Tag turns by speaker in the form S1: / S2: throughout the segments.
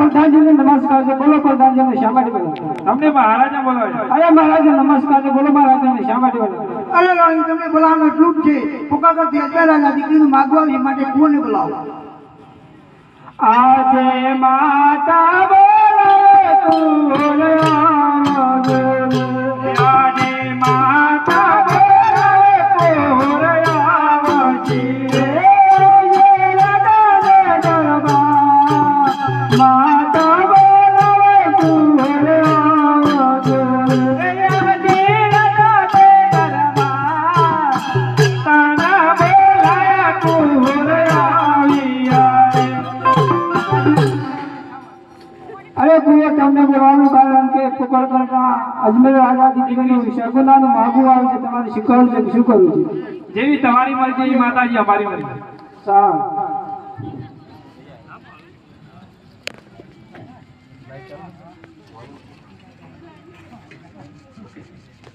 S1: પ્રધાનજીને નમસ્કાર છે બોલો પ્રધાનજીને શા માટે બોલો?
S2: તમને મહારાજા બોલાવે છે.
S1: અરે મહારાજને નમસ્કાર છે બોલો મહારાજાને શા માટે બોલો?
S3: અરે રાણી તમને બોલાવવાનો ચૂક છે. પોકા કરતી અત્યારે દીકરીનું માગવા એ માટે કોને બોલાવો?
S1: આજે માતા બોલાવે તું રાજા દીકરીનું શગુનાનું માગું આવે છે તમારે શીખવાનું છે શું કરવું છે?
S2: જેવી તમારી મરજી એવી માતાજી અમારી મરજી.
S1: સારું.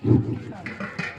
S1: અરે